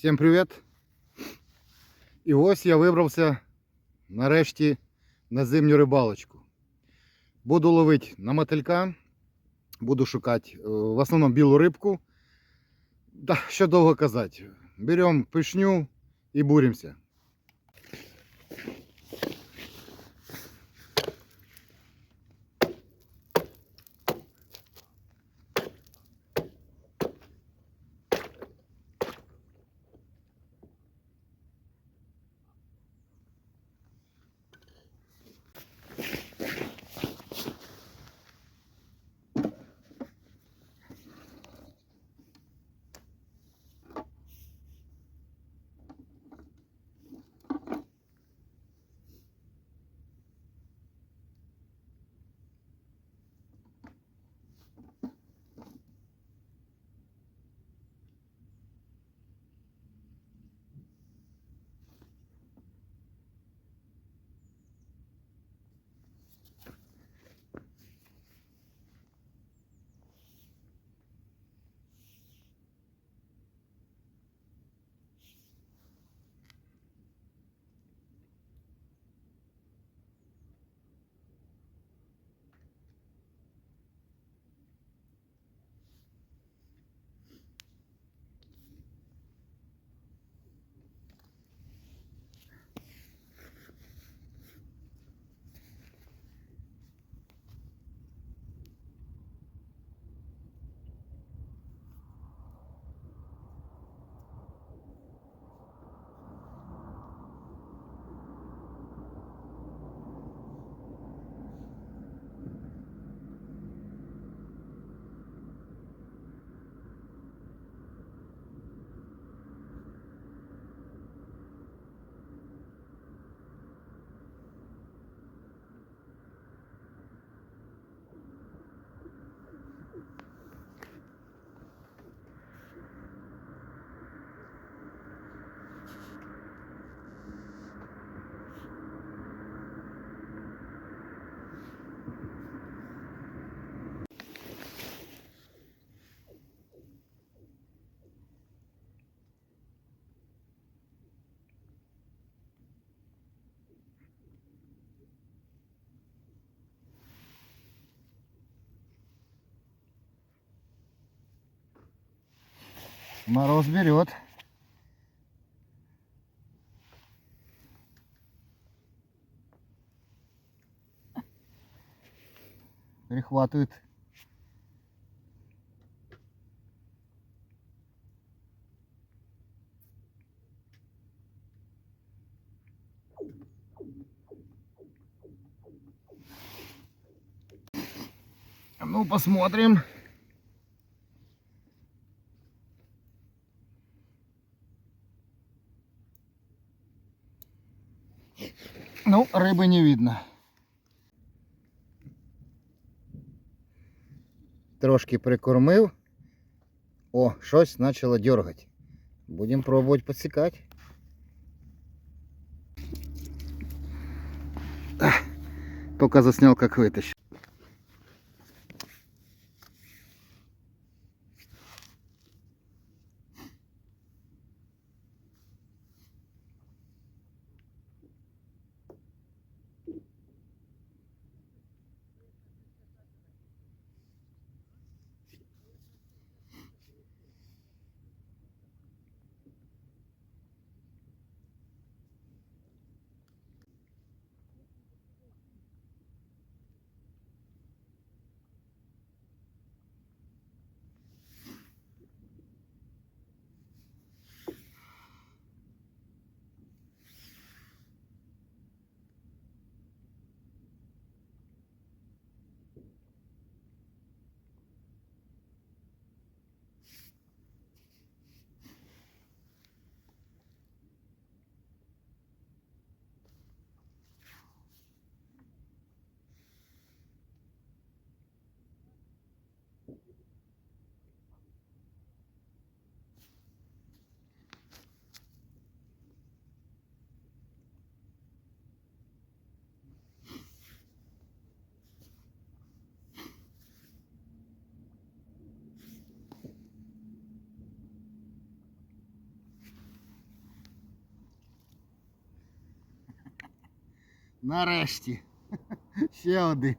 Всім привіт! І ось я вибрався нарешті на зимню рибалочку. Буду ловити на мотилька, буду шукати е, в основному білу рибку. Да, що довго казати. Беремо пишню і буримося. Мороз берет. Перехватывает. Ну, посмотрим. Ну, рыбы не видно. Трошки прикормив. О, щось почало дергати. Будемо пробувати підсікати. Ах, Только заснял, как вытащил. Нарешті. Ще один.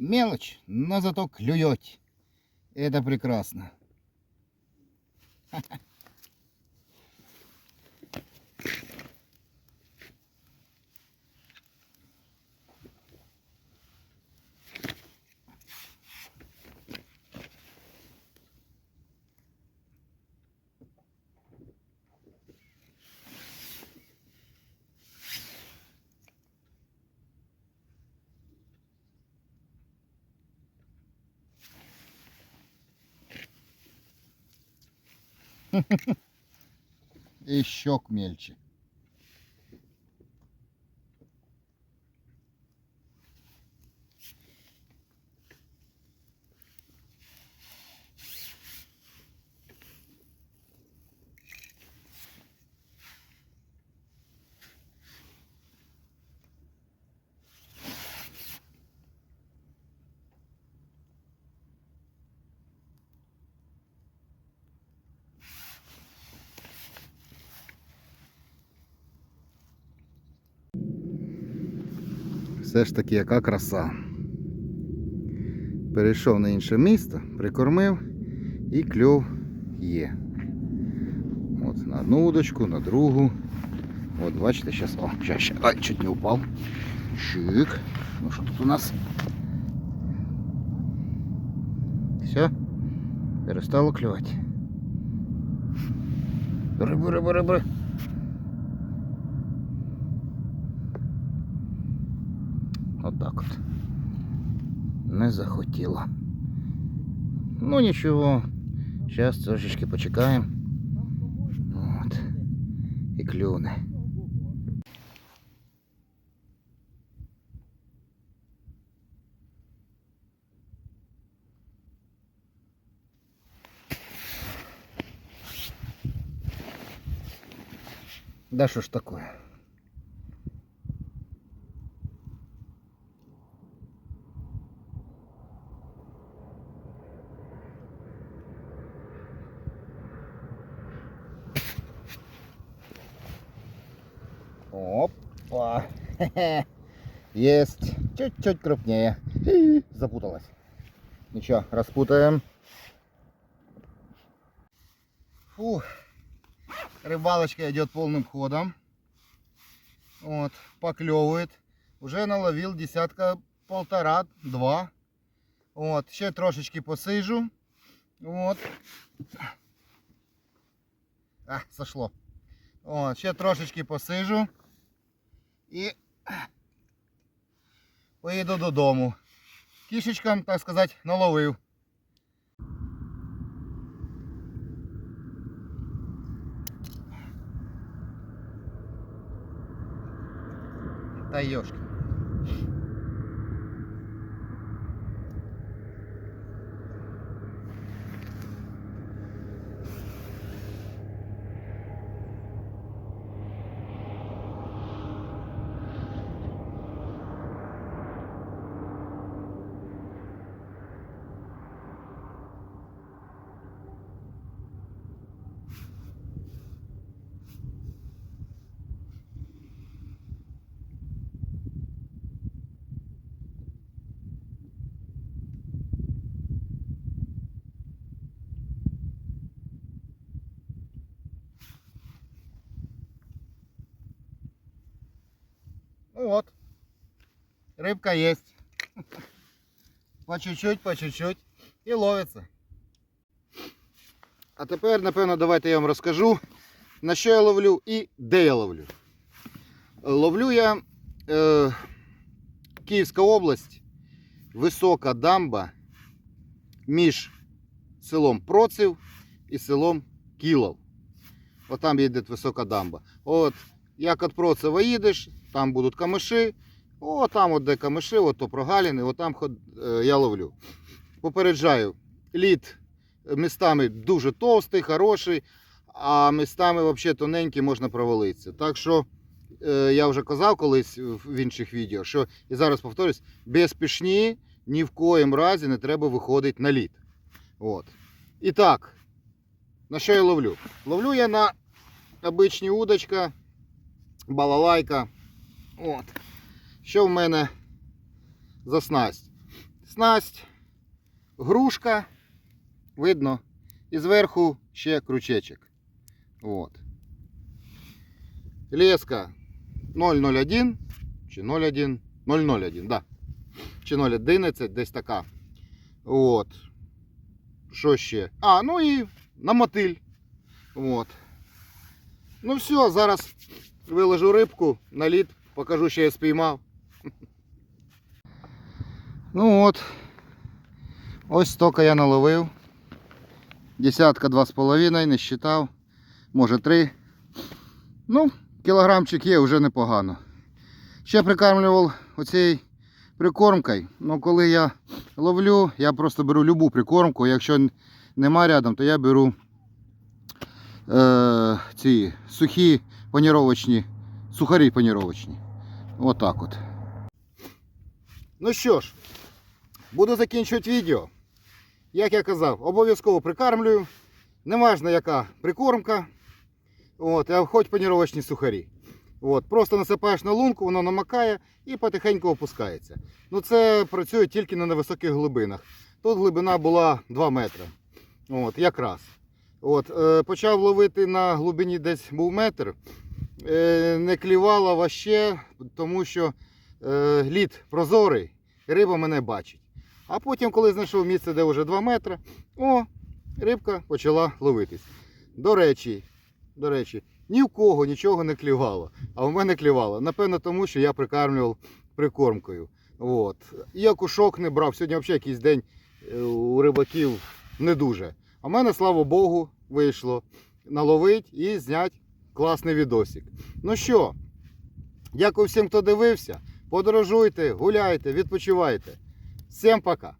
Мелочь, но зато клюет. Это прекрасно. Eşşok melçi. Все ж таки, яка краса. Перейшов на інше місто, прикормив і кльов є. От на одну удочку, на другу. От бачите, зараз. О, щас, щас. Ай, чуть не упав. Чик. Ну що тут у нас? Все. Перестало клювати. Риби, риби, риби. Отак от. Не захотіло. Ну нічого. Зараз трошечки почекаємо. От. І клюне. Да что ж такое? Есть. Чуть-чуть крупнее. И Запуталась. Ничего, распутаем. Фух. Рыбалочка идет полным ходом. Вот, поклевывает. Уже наловил десятка полтора, два. Вот, ще трошечки посижу. Вот. А, сошло. От, ще трошечки посижу і поїду додому. Кішечкам, так сказати, наловив. Та йошки. Ну от Рибка є. По чуть-чуть, по чуть-чуть. І ловиться. А тепер, напевно, давайте я вам розкажу, на що я ловлю і де я ловлю. Ловлю я е, Київська область, висока дамба між селом Проців і селом Кілов. От там їде висока дамба. От як від Процева їдеш, там будуть камиші. О, там от де камиші, от то прогаліни, от там е, я ловлю. Попереджаю, лід містами дуже товстий, хороший, а містами взагалі тоненький можна провалитися. Так що е, я вже казав колись в інших відео, що і зараз повторюсь, без пішні ні в коїм разі не треба виходити на лід. От. І так, на що я ловлю? Ловлю я на обичні удочка, балалайка. От. Що в мене за снасть? Снасть, грушка, видно, і зверху ще крючечок. От. Леска 001 чи 01, 001, да. Чи 011, десь така. От. Що ще? А, ну і на мотиль. От. Ну все, зараз виложу рибку на лід, покажу, що я спіймав. Ну от. Ось стільки я наловив. Десятка два з половиною, не считав. Може три. Ну, кілограмчик є, вже непогано. Ще прикармлював оцією прикормкою. Ну, коли я ловлю, я просто беру любу прикормку. Якщо нема рядом, то я беру е, ці сухі паніровочні, сухарі паніровочні. Отак от. Ну що ж, буду закінчувати відео. Як я казав, обов'язково прикармлюю. Неважно яка прикормка. От, а хоч паніровочні сухарі. От, просто насипаєш на лунку, воно намакає і потихеньку опускається. Ну це працює тільки на невисоких глибинах. Тут глибина була 2 метри. От, якраз. От, е, почав ловити на глибині десь був метр. Е, не клівала ваще, тому що е, лід прозорий, риба мене бачить. А потім, коли знайшов місце, де вже 2 метри, о, рибка почала ловитись. До речі, до речі, ні в кого нічого не клівало. А в мене клівало. Напевно, тому що я прикармлював прикормкою. От. Я кушок не брав. Сьогодні взагалі якийсь день е, у рибаків не дуже. А в мене, слава Богу, вийшло наловити і зняти класний відосик. Ну що, дякую всім, хто дивився. Подорожуйте, гуляйте, відпочивайте. Всім пока!